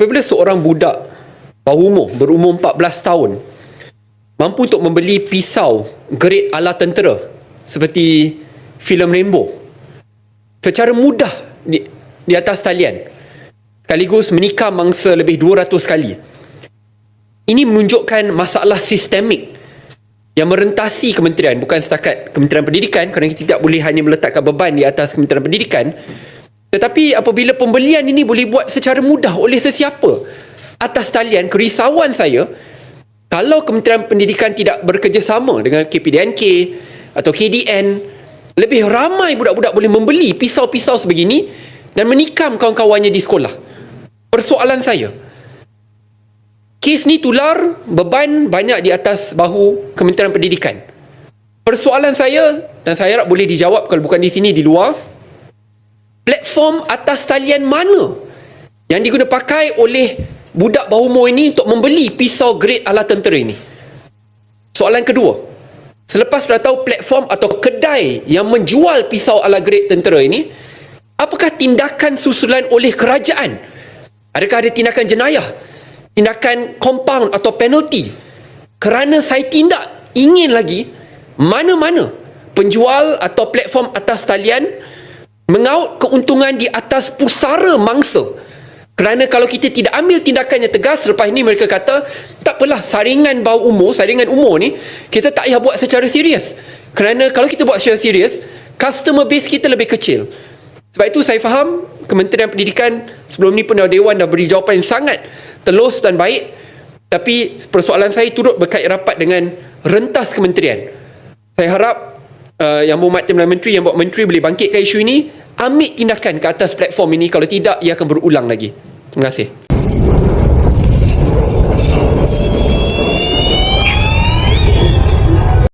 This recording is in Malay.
apabila seorang budak bawah umur berumur 14 tahun mampu untuk membeli pisau grade ala tentera seperti filem Rainbow secara mudah di, di atas talian sekaligus menikam mangsa lebih 200 kali ini menunjukkan masalah sistemik yang merentasi kementerian bukan setakat kementerian pendidikan kerana kita tidak boleh hanya meletakkan beban di atas kementerian pendidikan tetapi apabila pembelian ini boleh buat secara mudah oleh sesiapa atas talian kerisauan saya kalau kementerian pendidikan tidak bekerjasama dengan KPDNK atau KDN lebih ramai budak-budak boleh membeli pisau-pisau sebegini dan menikam kawan-kawannya di sekolah persoalan saya kes ni tular beban banyak di atas bahu Kementerian Pendidikan. Persoalan saya dan saya harap boleh dijawab kalau bukan di sini di luar. Platform atas talian mana yang diguna pakai oleh budak bawah umur ini untuk membeli pisau grade ala tentera ini? Soalan kedua. Selepas sudah tahu platform atau kedai yang menjual pisau ala grade tentera ini, apakah tindakan susulan oleh kerajaan? Adakah ada tindakan jenayah? tindakan compound atau penalty kerana saya tindak ingin lagi mana-mana penjual atau platform atas talian mengaut keuntungan di atas pusara mangsa. Kerana kalau kita tidak ambil tindakan yang tegas selepas ini mereka kata tak apalah saringan bawah umur saringan umur ni kita tak payah buat secara serius. Kerana kalau kita buat secara serius customer base kita lebih kecil. Sebab itu saya faham Kementerian Pendidikan sebelum ni pun Dewan dah beri jawapan yang sangat telus dan baik. Tapi persoalan saya turut berkait rapat dengan rentas kementerian. Saya harap uh, yang berhormat Timbalan Menteri yang buat Menteri boleh bangkitkan isu ini ambil tindakan ke atas platform ini. Kalau tidak ia akan berulang lagi. Terima kasih